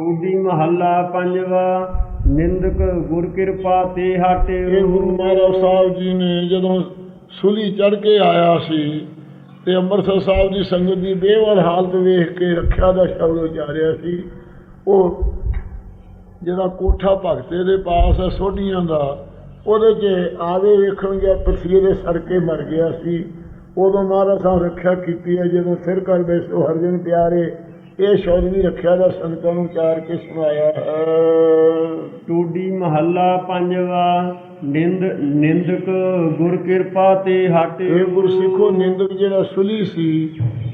ਟੂਡੀ ਮਹੱਲਾ ਪੰਜਵਾ ਨਿੰਦਕ ਗੁਰ ਕਿਰਪਾ ਤੇ ਹਟੇ ਇਹ ਗੁਰੂ ਮਹਾਰਾਜ ਸਾਹਿਬ ਜੀ ਨੇ ਜਦੋਂ ਸੁਲੀ ਚੜ ਕੇ ਆਇਆ ਸੀ ਤੇ ਅੰਮ੍ਰਿਤਸਰ ਸਾਹਿਬ ਦੀ ਸੰਗਤ ਦੀ ਬੇਵਲ ਹਾਲਤ ਵੇਖ ਕੇ ਰੱਖਿਆ ਦਾ ਸ਼ਬਦ ਉਚਾਰਿਆ ਸੀ ਉਹ ਜਿਹੜਾ ਕੋਠਾ ਭਗਤੇ ਦੇ ਪਾਸ ਹੈ ਸੋਢੀਆਂ ਦਾ ਉਹਦੇ 'ਚ ਆਵੇ ਵੇਖਣ ਗਿਆ ਤਸਵੀਰ ਦੇ ਸੜ ਕੇ ਮਰ ਗਿਆ ਸੀ। ਉਦੋਂ ਮਹਾਰਾਜ ਸਾਹਿਬ ਰੱਖਿਆ ਕੀਤੀ ਹੈ ਜਦੋਂ ਸਿਰ ਕਰ ਬੈਸੋ ਹਰਜਨ ਪਿਆਰੇ ਇਹ ਸ਼ਬਦ ਵੀ ਰੱਖਿਆ ਦਾ ਸੰਗਤਾਂ ਨੂੰ ਉਚਾਰ ਕੇ ਸੁਣਾਇਆ ਹੈ। ਟੂਡੀ ਮਹੱਲਾ ਪੰਜਵਾ ਨਿੰਦ ਨਿੰਦਕ ਗੁਰ ਕਿਰਪਾ ਤੇ ਹਟੇ ਇਹ ਗੁਰਸਿੱਖੋ ਨਿੰਦਕ ਜਿਹੜਾ ਸੁਲੀ ਸੀ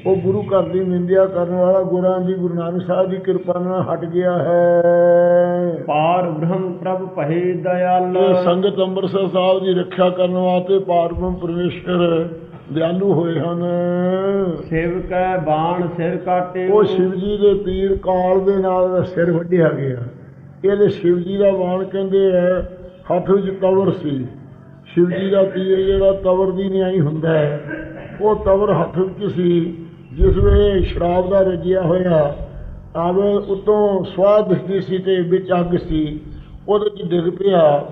ਉਹ ਗੁਰੂ ਘਰ ਦੀ ਨਿੰਦਿਆ ਕਰਨ ਵਾਲਾ ਗੁਰਾਂ ਦੀ ਗੁਰੂ ਨਾਨਕ ਸਾਹਿਬ ਦੀ ਕਿਰਪਾ ਨਾਲ ਹਟ ਗਿਆ ਹੈ। ਪਾਰ ਬ੍ਰਹਮ ਪ੍ਰਭ ਭਏ ਦਇਆਲ। ਸੰਗਤ ਅੰਮ੍ਰਿਤਸਰ ਸਾਹਿਬ ਦੀ ਰੱਖਿਆ ਕਰਨ ਵਾਸਤੇ ਪਾਰਬ੍ਰਹਮ ਪਰਮੇਸ਼ਰ ਦਿਆਲੂ ਹੋਏ ਹਨ। ਸੇਵਕੈ ਬਾਣ ਸਿਰ ਕਾਟੇ ਉਹ ਸ਼ਿਵ ਜੀ ਦੇ ਤੀਰ ਕਾਲ ਦੇ ਨਾਲ ਸਿਰ ਵੱਢਿਆ ਗਿਆ। ਇਹਦੇ ਸ਼ਿਵ ਜੀ ਦਾ ਬਾਣ ਕਹਿੰਦੇ ਹੈ ਹੱਥ ਵਿੱਚ ਤਵਰ ਸੀ। ਸ਼ਿਵ ਜੀ ਦਾ ਤੀਰ ਜਿਹੜਾ ਤਵਰ ਦੀ ਨਿਆਈ ਹੁੰਦਾ ਹੈ ਉਹ ਤਵਰ ਹੱਥ ਵਿੱਚ ਸੀ। ਜਿਸ ਵੇਲੇ ਸ਼ਰਾਬ ਦਾ ਰਜਿਆ ਹੋਇਆ ਆਵੇ ਉਤੋਂ ਸਵਾਦ ਦਿਸਦੀ ਸੀ ਤੇ ਵਿੱਚ ਅੱਗ ਸੀ। ਉਹਦੇ ਚ ਡਿੱਗ ਪਿਆ।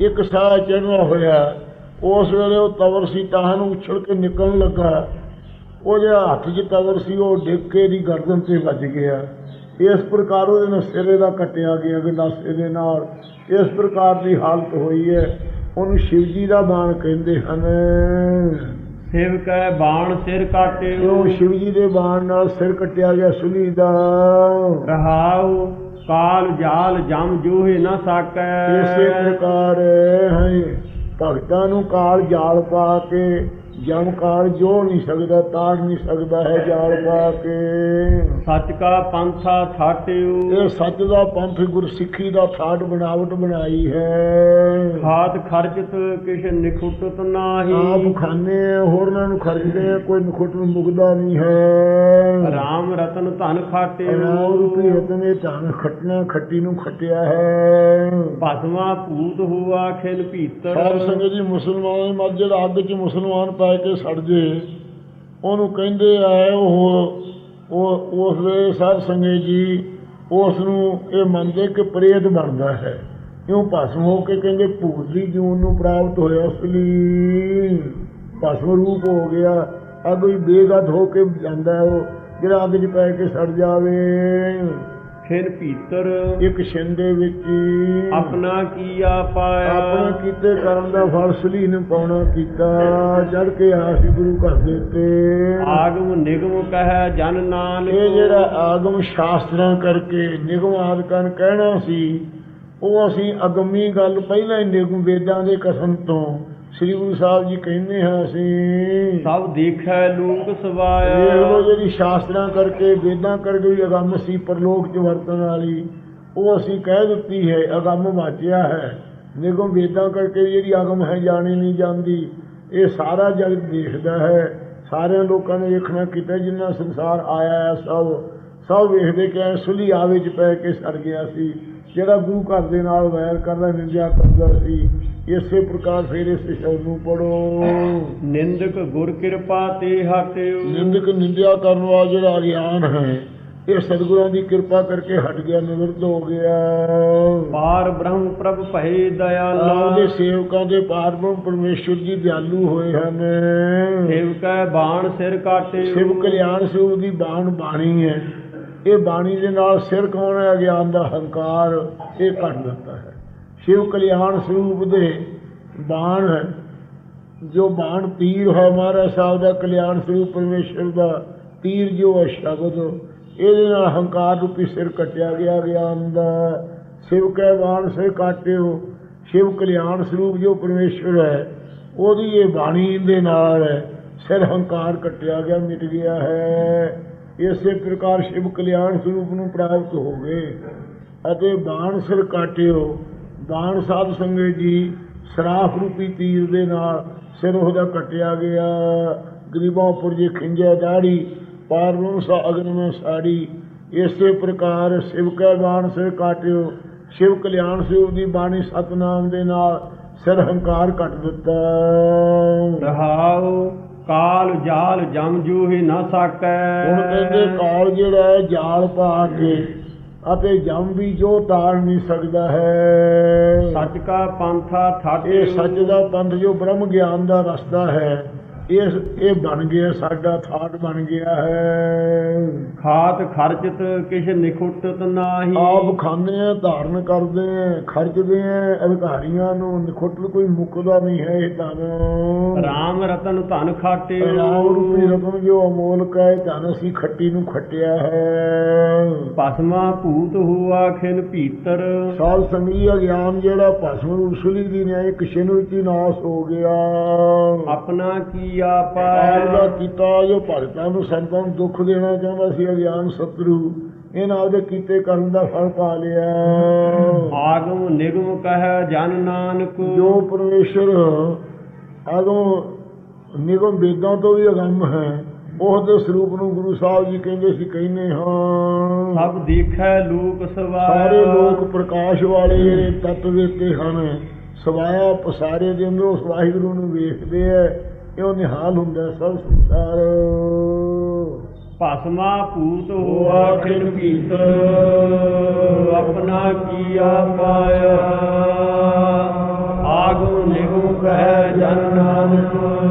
ਇੱਕ ਸਾਹ ਚੜ੍ਹਨਾ ਹੋਇਆ। ਉਸ ਵੇਲੇ ਉਹ ਤਵਰ ਸੀ ਤਾਂ ਨੂੰ ਉਛਲ ਕੇ ਨਿਕਲਣ ਲੱਗਾ। ਉਹ ਜਿਹੜਾ ਹੱਥ 'ਚ ਕਵਰ ਸੀ ਉਹ ਡਿੱਗ ਕੇ ਦੀ ਗਰਦਨ ਤੇ ਵੱਜ ਗਿਆ। ਇਸ ਪ੍ਰਕਾਰ ਉਹਦੇ ਨਾਲ ਸਿਰੇ ਦਾ ਕੱਟਿਆ ਗਿਆ ਗੰਡਾਸੇ ਦੇ ਨਾਲ। ਇਸ ਪ੍ਰਕਾਰ ਦੀ ਹਾਲਤ ਹੋਈ ਹੈ। ਉਹਨੂੰ ਸ਼ਿਵ ਜੀ ਦਾ ਬਾਣ ਕਹਿੰਦੇ ਹਨ। ਸੇਵਕੈ ਬਾਣ ਸਿਰ ਕਾਟੇ ਉਹ ਸ਼ਿਵ ਜੀ ਦੇ ਬਾਣ ਨਾਲ ਸਿਰ ਕੱਟਿਆ ਗਿਆ ਸੁਲੀ ਦਾ। ਰਹਾਉ ਕਾਲ ਜਾਲ ਜਮ ਜੂਹੇ ਨਾ ਸਾਕੈ। ਇਸੇ ਪ੍ਰਕਾਰ ਹੈ। ਭਗਤਾਂ ਨੂੰ ਕਾਲ ਜਾਲ ਪਾ ਕੇ ਜਮ ਕਾਲ ਜੋ ਨਹੀਂ ਸਕਦਾ ਤਾੜ ਨਹੀਂ ਸਕਦਾ ਹੈ ਜਾਲ ਪਾ ਕੇ। ਸੱਚ ਕਾ ਪੰਥਾ ਥਾਟਿਉ। ਇਹ ਸੱਚ ਦਾ ਪੰਥ ਗੁਰਸਿੱਖੀ ਦਾ ਥਾਟ ਬਣਾਵਟ ਬਣਾਈ ਹੈ। ਖਾਤ ਖਰਚਤ ਕਿਛ ਨਿਖੁੱਟਤ ਨਾਹੀ। ਆਪ ਖਾਣੇ ਹੋਰਨਾਂ ਨੂੰ ਖਰਚਦੇ ਕੋਈ ਨਖੁੱਟ ਨੂੰ ਮੁਕਦਾ ਨਹੀਂ ਹੈ। ਰਾਮ ਰਤਨ ਧਨ ਖਾਟਿਉ। ਰਾਮ ਰੂਪੀ ਰਤਨੇ ਧਨ ਖਟਣਾ ਖੱਟੀ ਨੂੰ ਖਟਿਆ ਹੈ। ਭਸਮਾ ਭੂਤ ਹੁਆ ਖਿਲ ਭੀਤਰ। ਸਾਧ ਸੰਗਤ ਜੀ ਮੁਸਲਮਾਨ ਮੱਝ ਜਿਹੜਾ ਅੱਗ 'ਚ ਮੁਸਲਮਾਨ ਪੈ ਕੇ ਸੜ ਜੇ। ਉਹਨੂੰ ਕਹਿੰਦੇ ਆ, ਉਹ ਉਹ ਉਸ ਵੇ ਸਾਧ ਸੰਗਤ ਜੀ ਉਸ ਨੂੰ ਇਹ ਮੰਨਦੇ ਕਿ ਪ੍ਰੇਤ ਬਣਦਾ ਹੈ। ਕਿਉਂ ਭਸਮ ਹੋ ਕੇ ਕਹਿੰਦੇ, ਭੂਤ ਦੀ ਜੂਨ ਨੂੰ ਪ੍ਰਾਪਤ ਹੋਇਆ ਉਸ ਲਈ ਭਸਮ ਰੂਪ ਹੋ ਗਿਆ। ਅੱਗ ਵੀ ਬੇਗਤ ਹੋ ਕੇ ਜਾਂਦਾ ਉਹ ਜਿਹੜਾ ਅੱਗ 'ਚ ਪੈ ਕੇ ਸੜ ਜਾਵੇ। ਖਿਲ ਭੀਤਰ। ਇੱਕ ਛਿੰਦੇ ਵਿੱਚ ਆਪਣਾ ਕੀਆ ਪਾਇਆ ਆਪਣਾ ਕੀਤੇ ਕਰਮ ਦਾ ਫਲ ਸਲੀਨ ਪਾਉਣਾ ਕੀਤਾ ਚੜ ਕੇ ਆਇਆ ਸੀ ਗੁਰੂ ਘਰ ਦੇ ਉੱਤੇ। ਆਗਮ ਨਿਗਮ ਕਹਿ ਜਨ ਨਾਨਕ। ਇਹ ਜਿਹੜਾ ਆਗਮ ਸ਼ਾਸਤਰਾਂ ਕਰਕੇ ਨਿਗਮ ਆਦਿਕਾਂ ਕਹਿਣਾ ਸੀ ਉਹ ਅਸੀਂ ਅਗੰਮੀ ਗੱਲ ਪਹਿਲਾਂ ਹੀ ਨਿਗਮ ਵੇਦਾਂ ਦੇ ਕਸਮ ਤੋਂ ਸ੍ਰੀ ਗੁਰੂ ਸਾਹਿਬ ਜੀ ਕਹਿੰਦੇ ਹਾਂ ਅਸੀਂ। ਸਭ ਦੇਖੈ ਲੋਕ ਵੇਖ ਲਓ ਸਵਾਇਆ ਜਿਹੜੀ ਸ਼ਾਸਤਰਾਂ ਕਰਕੇ ਵੇਦਾਂ ਕਰਕੇ ਵੀ ਅਗੰਮ ਸੀ ਪਰਲੋਕ ਚ ਵਰਤਣ ਵਾਲੀ ਉਹ ਅਸੀਂ ਕਹਿ ਦਿੱਤੀ ਹੈ ਅਗੰਮ ਵਾਚਿਆ ਹੈ। ਨਿਗਮ ਵੇਦਾਂ ਕਰਕੇ ਵੀ ਜਿਹੜੀ ਅਗੰਮ ਹੈ ਜਾਣੀ ਨਹੀਂ ਜਾਂਦੀ। ਇਹ ਸਾਰਾ ਜਗਤ ਦੇਖਦਾ ਹੈ। ਸਾਰਿਆਂ ਲੋਕਾਂ ਨੇ ਵੇਖਣਾ ਕੀਤਾ ਜਿੰਨਾ ਸੰਸਾਰ ਆਇਆ ਹੈ ਸਭ। ਸਭ ਵੇਖਦੇ ਕਿ ਸੁਲੀ ਆਵੇ ਚ ਪੈ ਕੇ ਸੜ ਗਿਆ ਸੀ। ਜਿਹੜਾ ਗੁਰੂ ਘਰ ਦੇ ਨਾਲ ਵੈਰ ਕਰਦਾ ਨਿੰਦਿਆ ਕਰਦਾ ਸੀ ਇਸੇ ਪ੍ਰਕਾਰ ਫਿਰ ਇਸ ਸ਼ਬਦ ਨੂੰ ਪੜੋ ਨਿੰਦਕ ਗੁਰ ਕਿਰਪਾ ਤੇ ਹਟਿਉ ਨਿੰਦਕ ਨਿੰਦਿਆ ਕਰਨ ਵਾਲਾ ਜਿਹੜਾ ਅਗਿਆਨ ਹੈ ਇਹ ਸਤਿਗੁਰਾਂ ਦੀ ਕਿਰਪਾ ਕਰਕੇ ਹਟ ਗਿਆ ਨਿਵਰਤ ਹੋ ਗਿਆ। ਪਾਰ ਬ੍ਰਹਮ ਪ੍ਰਭ ਭਏ ਦਇਆਲਾ। ਆਪਦੇ ਸੇਵਕਾਂ ਦੇ ਪਾਰਬ੍ਰਹਮ ਪਰਮੇਸ਼ਵਰ ਜੀ ਦਿਆਲੂ ਹੋਏ ਹਨ। ਸੇਵਕੈ ਬਾਣ ਸਿਰ ਕਾਟੇ। ਸ਼ਿਵ ਕਲਿਆਣ ਸਰੂਪ ਦੀ ਬਾਣ ਬਾਣੀ ਹੈ। ਇਹ ਬਾਣੀ ਦੇ ਨਾਲ ਸਿਰ ਕੌਣ ਹੈ? ਅਗਿਆਨ ਦਾ ਹੰਕਾਰ, ਇਹ ਕੱਟ ਦਿੱਤਾ ਹੈ। ਸ਼ਿਵ ਕਲਿਆਣ ਸਰੂਪ ਦੇ ਬਾਣ ਹੈ। ਜੋ ਬਾਣ ਤੀਰ ਹੈ, ਮਹਾਰਾਜ ਸਾਹਿਬ ਦਾ ਕਲਿਆਣ ਸਰੂਪ ਪਰਮੇਸ਼ਰ ਦਾ ਤੀਰ ਜੋ ਹੈ, ਸ਼ਬਦ। ਇਹਦੇ ਨਾਲ ਹੰਕਾਰ ਰੂਪੀ ਸਿਰ ਕੱਟਿਆ ਗਿਆ ਗਿਆਨ ਦਾ। ਸ਼ਿਵ ਕੈ ਬਾਣ ਸਿਰ ਕਾਟਿਓ। ਸ਼ਿਵ ਕਲਿਆਣ ਸਰੂਪ ਜੋ ਪਰਮੇਸ਼ਰ ਹੈ, ਉਹਦੀ ਇਹ ਬਾਣੀ ਦੇ ਨਾਲ ਸਿਰ ਹੰਕਾਰ ਕੱਟਿਆ ਗਿਆ, ਮਿਟ ਗਿਆ ਹੈ। ਇਸੇ ਪ੍ਰਕਾਰ ਸ਼ਿਵ ਕਲਿਆਣ ਸਰੂਪ ਨੂੰ ਪ੍ਰਾਪਤ ਹੋ ਗਏ ਅਤੇ ਬਾਣ ਸਿਰ ਕਾਟਿਓ ਬਾਣ ਸਾਧ ਸੰਗਤ ਜੀ ਸਰਾਫ ਰੂਪੀ ਤੀਰ ਦੇ ਨਾਲ ਸਿਰ ਉਹਦਾ ਕੱਟਿਆ ਗਿਆ। ਗਰੀਬਾਂ ਉੱਪਰ ਜੇ ਖਿੰਜਿਆ ਦਾੜੀ ਪਾਰਨੋਂ ਸਾ ਅਗਨ ਮੈਂ ਸਾੜੀ। ਇਸੇ ਪ੍ਰਕਾਰ ਸ਼ਿਵ ਕੈ ਬਾਣ ਸਿਰ ਕਾਟਿਓ, ਸ਼ਿਵ ਕਲਿਆਣ ਸਰੂਪ ਦੀ ਬਾਣੀ ਸਤਨਾਮ ਦੇ ਨਾਲ ਸਿਰ ਹੰਕਾਰ ਕੱਟ ਦਿੱਤਾ। ਰਹਾਓ ਕਾਲ ਜਾਲ ਜਮ ਜੂਹੇ ਨਾ ਸਾਕੈ। ਹੁਣ ਕਹਿੰਦੇ ਕਾਲ ਜਿਹੜਾ ਹੈ ਜਾਲ ਪਾ ਕੇ ਅਤੇ ਜਮ ਵੀ ਜੋ ਤਾਰ ਨਹੀਂ ਸਕਦਾ ਹੈ। ਸੱਚ ਕਾ ਪੰਥਾ ਇਹ ਸੱਚ ਦਾ ਪੰਥ ਜੋ ਬ੍ਰਹਮ ਗਿਆਨ ਦਾ ਰਸਤਾ ਹੈ। ਇਸ ਇਹ ਬਣ ਗਿਆ ਸਾਡਾ ਥਾਟ ਬਣ ਗਿਆ ਹੈ। ਖਾਤ ਖਰਚਤ ਕਿਛ ਨਿਖੁੱਟਤ ਨਾਹੀ। ਆਪ ਖਾਂਦੇ ਆ ਧਾਰਨ ਕਰਦੇ ਆ ਖਰਚਦੇ ਆ ਅਧਿਕਾਰੀਆਂ ਨੂੰ ਨਿਖੁੱਟ ਕੋਈ ਮੁੱਕਦਾ ਨਹੀਂ ਹੈ ਇਹ ਧਨ। ਰਾਮ ਰਤਨ ਧਨ ਖਾਟੇ। ਰਾਮ ਰੂਪੀ ਰਤਨ ਜੋ ਅਮੋਲਕ ਹੈ ਧਨ ਅਸੀਂ ਖੱਟੀ ਨੂੰ ਖੱਟਿਆ ਹੈ। ਭਸਮਾ ਭੂਤ ਹੁਆ ਖਿਨ ਭੀਤਰ। ਸਾਧ ਸੰਗੀ ਅਗਿਆਨ ਜਿਹੜਾ ਭਸਮ ਰੂਸਲੀ ਦੀ ਨਿਆਇ ਕਿਸ਼ਨ ਵਿੱਚ ਹੀ ਨਾਸ ਹੋ ਗਿਆ। ਆਪਣਾ ਕੀਆ ਆਪ ਦਾ ਕੀਤਾ ਜੋ ਭਗਤਾਂ ਨੂੰ ਸੰਤਾਂ ਨੂੰ ਦੁੱਖ ਦੇਣਾ ਚਾਹੁੰਦਾ ਸੀ ਅਗਿਆਨ ਸਤਰੂ ਇਹਨਾਂ ਆਪਦੇ ਕੀਤੇ ਕਰਨ ਦਾ ਫਲ ਪਾ ਲਿਆ। ਆਗਮ ਨਿਗਮ ਕਹਿ ਜਨ ਨਾਨਕ। ਜੋ ਪਰਮੇਸ਼ਰ ਆਗਮ ਨਿਗਮ ਵੇਦਾਂ ਤੋਂ ਵੀ ਅਗੰਮ ਹੈ ਉਸ ਦੇ ਸਰੂਪ ਨੂੰ ਗੁਰੂ ਸਾਹਿਬ ਜੀ ਕਹਿੰਦੇ ਸੀ ਕਹਿੰਦੇ ਹਾਂ। ਸਭ ਦੇਖੈ ਲੋਕ ਸਵਾਇਆ ਸਾਰੇ ਲੋਕ ਪ੍ਰਕਾਸ਼ ਵਾਲੇ ਜਿਹੜੇ ਤੱਤ ਵੇਤੇ ਹਨ ਸਵਾਇਆ ਪਸਾਰੇ ਦੇ ਅੰਦਰ ਉਸ ਵਾਹਿਗੁਰੂ ਨੂੰ ਵੇਖਦੇ ਐ ਇਹ ਨਿਹਾਲ ਹੁੰਦਾ ਸਭ ਸੰਸਾਰ? ਭਸਮਾ ਭੂਤ ਹੁਆ ਖਿਨ ਭੀਤਰ ਆਪਣਾ ਕੀਆ ਪਾਇਆ ਆਗਮ ਨਿਗਮ ਕਹਿ ਜਨ ਨਾਨਕ।